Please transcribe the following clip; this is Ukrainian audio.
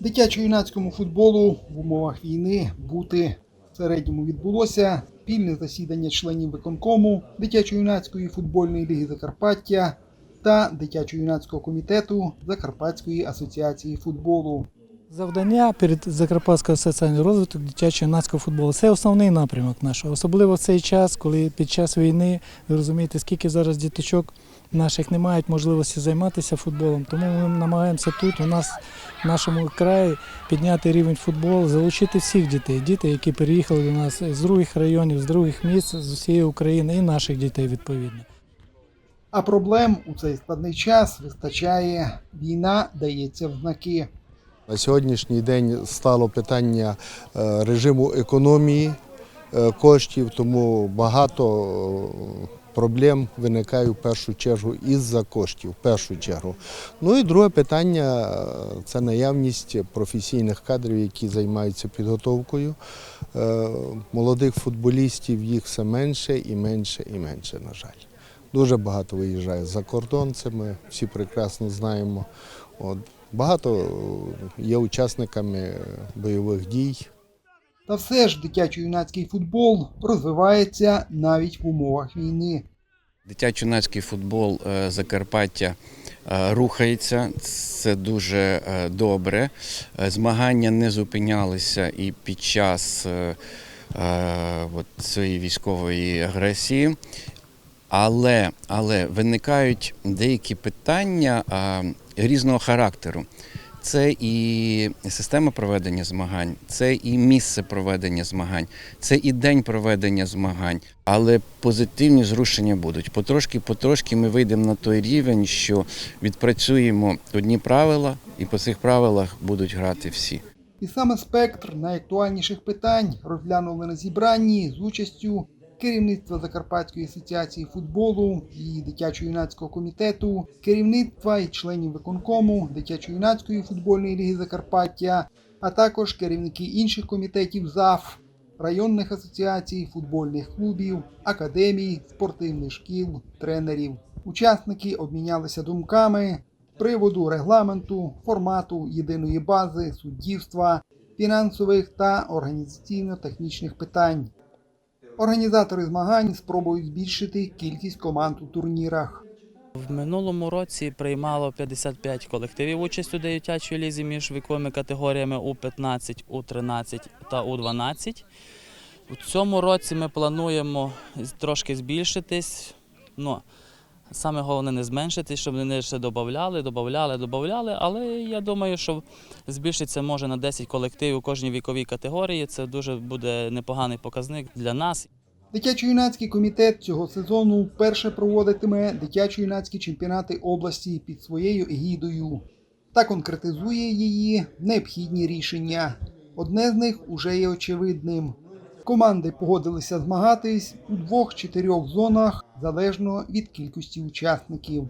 Дитячо-юнацькому футболу в умовах війни бути в середньому відбулося спільне засідання членів виконкому дитячо-юнацької футбольної ліги Закарпаття та дитячо-юнацького комітету Закарпатської асоціації футболу. Завдання перед Закарпатською асоціацією розвиток дитячого юнацького футболу це основний напрямок наш, особливо в цей час, коли під час війни ви розумієте, скільки зараз діточок наших не мають можливості займатися футболом. Тому ми намагаємося тут, у нас в нашому краї, підняти рівень футболу, залучити всіх дітей, діти, які переїхали до нас з других районів, з других міст, з усієї України, і наших дітей відповідно. А проблем у цей складний час вистачає. Війна дається в знаки. На сьогоднішній день стало питання е, режиму економії е, коштів, тому багато е, проблем виникає в першу чергу із-за коштів. В першу чергу. Ну і друге питання е, це наявність професійних кадрів, які займаються підготовкою. Е, Молодих футболістів їх все менше і менше і менше, на жаль. Дуже багато виїжджає за кордон, це ми всі прекрасно знаємо. От. Багато е, є учасниками бойових дій. Та все ж дитячо-юнацький футбол розвивається навіть в умовах війни. Дитячо-юнацький футбол е, Закарпаття е, рухається, це дуже е, добре. Змагання не зупинялися і під час цієї військової агресії. Але, але виникають деякі питання різного характеру. Це і система проведення змагань, це і місце проведення змагань, це і день проведення змагань. Але позитивні зрушення будуть. Потрошки, потрошки ми вийдемо на той рівень, що відпрацюємо одні правила, і по цих правилах будуть грати всі. І саме спектр найактуальніших питань розглянули на зібранні з участю керівництва Закарпатської асоціації футболу і дитячо-юнацького комітету, керівництва і членів виконкому дитячо-юнацької футбольної ліги Закарпаття, а також керівники інших комітетів ЗАФ, районних асоціацій, футбольних клубів, академій, спортивних шкіл, тренерів. Учасники обмінялися думками приводу регламенту, формату єдиної бази, суддівства, фінансових та організаційно-технічних питань. Організатори змагань спробують збільшити кількість команд у турнірах. В минулому році приймало 55 колективів участь у дитячій лізі між віковими категоріями У-15, У-13 та У-12. У цьому році ми плануємо трошки збільшитись. Ну, саме головне не зменшитись, щоб вони ще додавали, додавали, додавали. Але я думаю, що збільшиться може на 10 колективів у кожній віковій категорії. Це дуже буде непоганий показник для нас. Дитячо-юнацький комітет цього сезону вперше проводитиме дитячо-юнацькі чемпіонати області під своєю егідою та конкретизує її необхідні рішення. Одне з них уже є очевидним. Команди погодилися змагатись у двох-чотирьох зонах залежно від кількості учасників.